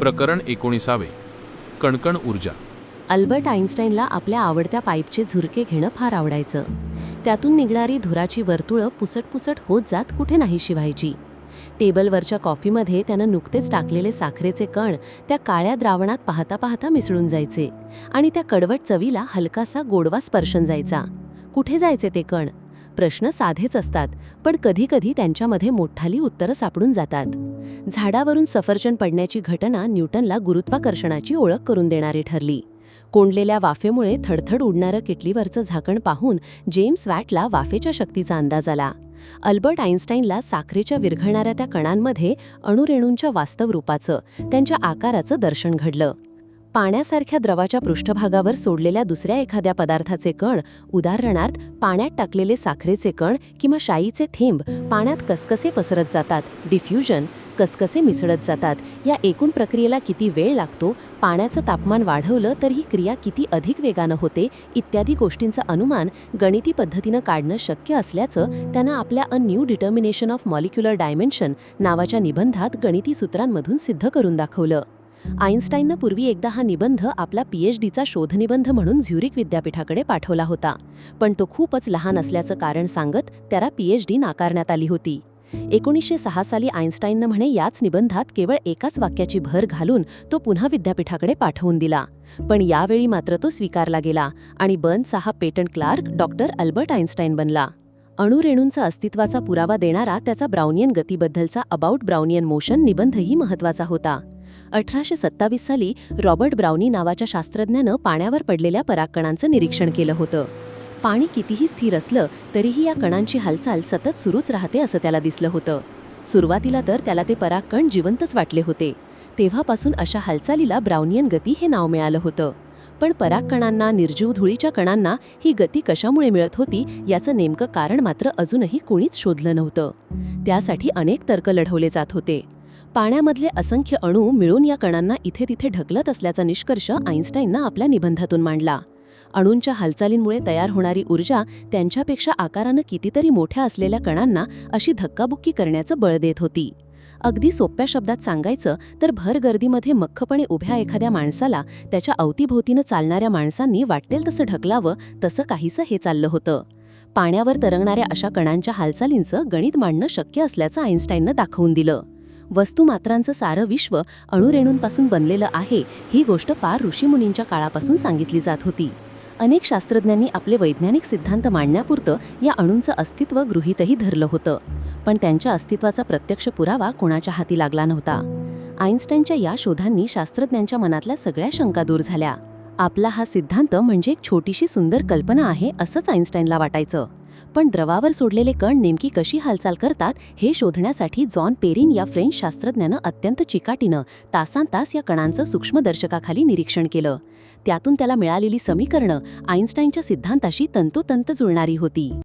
प्रकरण एकोणीसावे. कणकण ऊर्जा. अल्बर्ट आईन्स्टाईनला आपल्या आवडत्या पाईपचे झुरके घेणं फार आवडायचं. त्यातून निघणारी धुराची वर्तुळं पुसटपुसट होत जात कुठे नाही शिवायची. टेबलवरच्या कॉफीमध्ये त्यानं नुकतेच टाकलेले साखरेचे कण त्या काळ्या द्रावणात पाहता पाहता मिसळून जायचे आणि त्या कडवट चवीला हलकासा गोडवा स्पर्शन जायचा. कुठे जायचे ते कण? प्रश्न साधेच असतात पण कधीकधी त्यांच्यामध्ये मोठाली उत्तरं सापडून जातात. झाडावरून सफरचंद पडण्याची घटना न्यूटनला गुरुत्वाकर्षणाची ओळख करून देणारी ठरली. कोंडलेल्या वाफेमुळे थडथड उडणारं किटलीवरचं झाकण पाहून जेम्स वॅटला वाफेच्या शक्तीचा अंदाज आला. अल्बर्ट आईन्स्टाईनला साखरेच्या विरघळणाऱ्या त्या कणांमध्ये अणुरेणूंच्या वास्तव रूपाचं त्यांच्या आकाराचं दर्शन घडलं. पाण्यासारख्या द्रवाच्या पृष्ठभागावर सोडलेल्या दुसऱ्या एखाद्या पदार्थाचे कण उदाहरणार्थ पाण्यात टाकलेले साखरेचे कण किंवा शाईचे थेंब पाण्यात कसकसे पसरत जातात डिफ्युजन कसकसे मिसळत जातात या एकूण प्रक्रियेला किती वेळ लागतो पाण्याचं तापमान वाढवलं तर ही क्रिया किती अधिक वेगानं होते इत्यादी गोष्टींचं अनुमान गणिती पद्धतीनं काढणं शक्य असल्याचं त्यानं आपल्या a new determination of molecular dimension नावाच्या निबंधात गणिती सूत्रांमधून सिद्ध करून दाखवलं. आईन्स्टाईननं पूर्वी एकदा हा निबंध आपला पीएचडीचा शोधनिबंध म्हणून झ्युरिक विद्यापीठाकडे पाठवला होता. पण तो खूपच लहान असल्याचं कारण सांगत त्याला पीएचडी नाकारण्यात आली होती. एकोणीसशे सहा साली आईन्स्टाईननं म्हणे याच निबंधात केवळ एकाच वाक्याची भर घालून तो पुन्हा विद्यापीठाकडे पाठवून दिला. पण यावेळी मात्र तो स्वीकारला गेला आणि बर्नचा हा patent clerk doctor Albert Einstein बनला. अणुरेणूंचा अस्तित्वाचा पुरावा देणारा त्याचा ब्राउनियन गतीबद्दलचा अबाउट ब्राउनियन मोशन निबंधही महत्त्वाचा होता. अठराशे सत्तावीस साली रॉबर्ट ब्राउनी नावाच्या शास्त्रज्ञानं पाण्यावर पडलेल्या परागकणांचं निरीक्षण केलं होतं. पाणी कितीही स्थिर असलं तरीही या कणांची हालचाल सतत सुरूच राहते असं त्याला दिसलं होतं. सुरुवातीला तर त्याला ते परागकण जिवंतच वाटले होते. तेव्हापासून अशा हालचालीला ब्राउनियन गती हे नाव मिळालं होतं. पण परागकणांना निर्जीव धुळीच्या कणांना ही गती कशामुळे मिळत होती याचं नेमकं कारण मात्र अजूनही कुणीच शोधलं नव्हतं. त्यासाठी अनेक तर्क लढवले जात होते. पाण्यामधले असंख्य अणू मिळून या कणांना इथे तिथे ढकलत असल्याचा निष्कर्ष आईन्स्टाईननं आपल्या निबंधातून मांडला. अणूंच्या हालचालींमुळे तयार होणारी ऊर्जा त्यांच्यापेक्षा आकारानं कितीतरी मोठ्या असलेल्या कणांना अशी धक्काबुक्की करण्याचं बळ देत होती. अगदी सोप्या शब्दात सांगायचं तर भर गर्दीमध्ये मख्खपणे उभ्या एखाद्या माणसाला त्याच्या अवतीभोवतीनं चालणाऱ्या माणसांनी वाटेल तसं ढकलावं तसं काहीसं हे चाललं होतं. पाण्यावर तरंगणाऱ्या अशा कणांच्या हालचालींचं गणित मांडणं शक्य असल्याचं आईन्स्टाईननं दाखवून दिलं. वस्तुमात्रांचं सारं विश्व अणुरेणूंपासून बनलेलं आहे ही गोष्ट पार ऋषीमुनींच्या काळापासून सांगितली जात होती. अनेक शास्त्रज्ञांनी आपले वैज्ञानिक सिद्धांत मांडण्यापुरतं या अणूंचं अस्तित्व गृहीतही धरलं होतं. पण त्यांच्या अस्तित्वाचा प्रत्यक्ष पुरावा कोणाच्या हाती लागला नव्हता. आईन्स्टाईनच्या या शोधांनी शास्त्रज्ञांच्या मनातल्या सगळ्या शंका दूर झाल्या. आपला हा सिद्धांत म्हणजे एक छोटीशी सुंदर कल्पना आहे असंच आईन्स्टाईनला वाटायचं. पण द्रवावर सोडलेले कण नेमकी कशी हालचाल करतात हे शोधण्यासाठी जॉन पेरिन या फ्रेंच शास्त्रज्ञानं अत्यंत चिकाटीनं तासांतास या कणांचं सूक्ष्मदर्शकाखाली निरीक्षण केलं. त्यातून त्याला मिळालेली समीकरणं आईन्स्टाईनच्या सिद्धांताशी तंतोतंत जुळणारी होती.